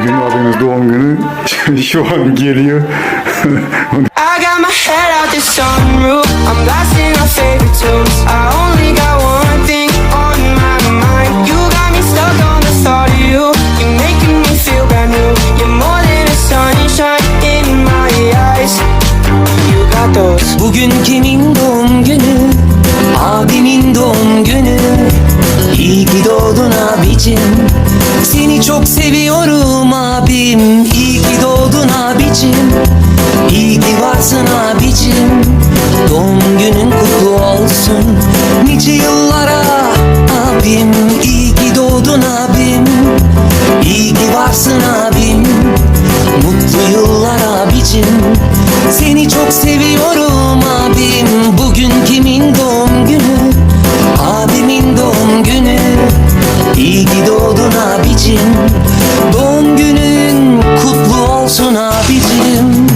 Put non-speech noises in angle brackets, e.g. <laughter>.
Bugün abimiz doğum günü. <laughs> Şu an geliyor. <laughs> I got abicim Seni çok seviyorum abim. İyi ki doğdun abicim. İyi ki varsın abicim. Doğum günün kutlu olsun. Nice yıllara abim. İyi ki doğdun abim. İyi ki varsın abim. Mutlu yıllar abicim. Seni çok seviyorum abicim Doğum günün kutlu olsun abicim